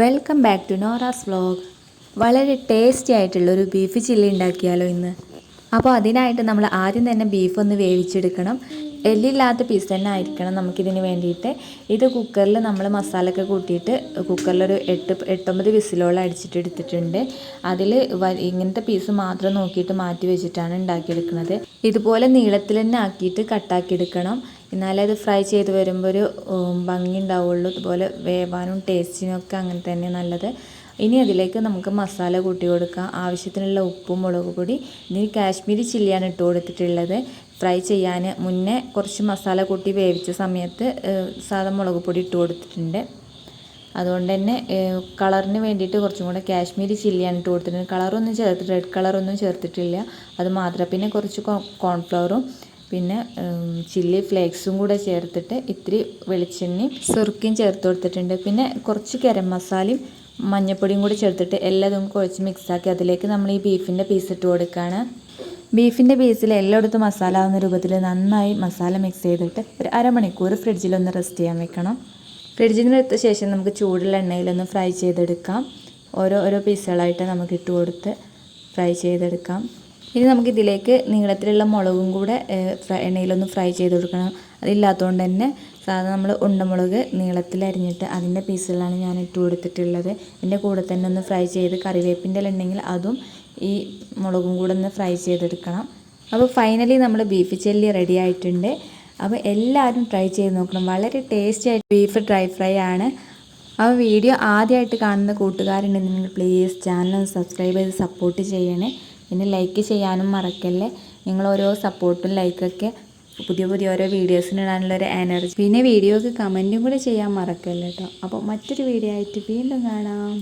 Welcome back to Nora's vlog വളരെ tasty ആയിട്ടുള്ള ഒരു ബീഫ് ചില്ലി ഉണ്ടാക്കിയാലോ ഇന്ന്. അപ്പോൾ അതിനായിട്ട് നമ്മൾ ആദ്യം തന്നെ ബീഫ് ഒന്ന് വേവിച്ചെടുക്കണം. എല്ലില്ലാത്ത പീസ് തന്നെ ആയിരിക്കണം നമുക്കിതിന് വേണ്ടിയിട്ട്. ഇത് കുക്കറിൽ നമ്മൾ മസാലയൊക്കെ കൂട്ടിയിട്ട് കുക്കറിലൊരു എട്ട് എട്ടൊമ്പത് വിസിലോളം അടിച്ചിട്ട് എടുത്തിട്ടുണ്ട്. അതിൽ ഇങ്ങനത്തെ പീസ് മാത്രം നോക്കിയിട്ട് മാറ്റി വെച്ചിട്ടാണ് ഉണ്ടാക്കിയെടുക്കുന്നത്. ഇതുപോലെ നീളത്തിൽ തന്നെ ആക്കിയിട്ട് കട്ടാക്കിയെടുക്കണം എന്നാലേ അത് ഫ്രൈ ചെയ്ത് വരുമ്പോൾ ഒരു ഭംഗി ഉണ്ടാവുള്ളൂ. അതുപോലെ വേവാനും ടേസ്റ്റിനൊക്കെ അങ്ങനെ തന്നെ നല്ലത്. ഇനി അതിലേക്ക് നമുക്ക് മസാല കൂട്ടി കൊടുക്കാം. ആവശ്യത്തിനുള്ള ഉപ്പും മുളക് പൊടി. ഇതിന് കാശ്മീരി ചില്ലിയാണ് ഇട്ട് കൊടുത്തിട്ടുള്ളത്. ഫ്രൈ ചെയ്യാൻ മുന്നേ കുറച്ച് മസാല കൂട്ടി വേവിച്ച സമയത്ത് സാധാ മുളക് പൊടി ഇട്ട് കൊടുത്തിട്ടുണ്ട്. അതുകൊണ്ട് തന്നെ കളറിന് വേണ്ടിയിട്ട് കുറച്ചും കൂടെ കാശ്മീരി ചില്ലിയാണ് ഇട്ട് കൊടുത്തിട്ടുണ്ട്. കളറൊന്നും ചേർത്തിട്ട് റെഡ് കളറൊന്നും ചേർത്തിട്ടില്ല. അത് മാത്രം. പിന്നെ കുറച്ച് കോൺഫ്ലവറും പിന്നെ ചില്ലി ഫ്ലേക്സും കൂടെ ചേർത്തിട്ട് ഇത്തിരി വെളിച്ചെണ്ണയും സുറുക്കിയും ചേർത്ത് കൊടുത്തിട്ടുണ്ട്. പിന്നെ കുറച്ച് ഗരം മസാലയും മഞ്ഞൾപ്പൊടിയും കൂടി ചേർത്തിട്ട് എല്ലാതും കുഴച്ച് മിക്സാക്കി അതിലേക്ക് നമ്മൾ ഈ ബീഫിന്റെ പീസ് ഇട്ട് കൊടുക്കുകയാണ് ബീഫിന്റെ പീസിൽ എല്ലായിടത്തും മസാല ആവുന്ന രൂപത്തിൽ നന്നായി മസാല മിക്സ് ചെയ്തിട്ട് ഒരു അരമണിക്കൂർ ഫ്രിഡ്ജിലൊന്ന് റെസ്റ്റ് ചെയ്യാൻ വെക്കണം. ഫ്രിഡ്ജിൽ നിന്ന് എടുത്ത ശേഷം നമുക്ക് ചൂടുള്ള എണ്ണയിലൊന്ന് ഫ്രൈ ചെയ്തെടുക്കാം. ഓരോ ഓരോ പീസുകളായിട്ട് നമുക്ക് ഇട്ട് കൊടുത്ത് ഫ്രൈ ചെയ്തെടുക്കാം. ഇനി നമുക്ക് ഇതിലേക്ക് നീളത്തിലുള്ള മുളകും കൂടെ എണ്ണയിലൊന്ന് ഫ്രൈ ചെയ്ത് കൊടുക്കണം. അതില്ലാത്തതുകൊണ്ട് തന്നെ സാധാരണ നമ്മൾ ഉണ്ടമുളക് നീളത്തിൽ അരിഞ്ഞിട്ട് അതിന്റെ പീസുകളാണ് ഞാൻ ഇട്ട് കൊടുത്തിട്ടുള്ളത്. ഇതിന്റെ കൂടെ തന്നെ ഒന്ന് ഫ്രൈ ചെയ്ത് കറിവേപ്പിന്റെ ഉണ്ടെങ്കിൽ അതും ഈ മുളകും കൂടെ ഒന്ന് ഫ്രൈ ചെയ്തെടുക്കണം. അപ്പോൾ ഫൈനലി നമ്മൾ ബീഫ് ചെല്ലി റെഡി ആയിട്ടുണ്ട്. അപ്പോൾ എല്ലാവരും ട്രൈ ചെയ്ത് നോക്കണം. വളരെ ടേസ്റ്റി ആയിട്ട് ബീഫ് ഡ്രൈ ഫ്രൈ ആണ്. അപ്പോൾ വീഡിയോ ആദ്യമായിട്ട് കാണുന്ന കൂട്ടുകാരുണ്ടെങ്കിൽ പ്ലീസ് ചാനൽ സബ്സ്ക്രൈബ് ചെയ്ത് സപ്പോർട്ട് ചെയ്യണേ. പിന്നെ ലൈക്ക് ചെയ്യാനും മറക്കല്ലേ. നിങ്ങൾ ഓരോ സപ്പോർട്ടും ലൈക്കൊക്കെ പുതിയ പുതിയ ഓരോ വീഡിയോസിന് ഇടാനുള്ള ഒരു എനർജി പിന്നെ വീഡിയോക്ക് കമന്റും കൂടെ ചെയ്യാൻ മറക്കല്ലേ കേട്ടോ അപ്പോൾ മറ്റൊരു വീഡിയോ ആയിട്ട് വീണ്ടും കാണാം.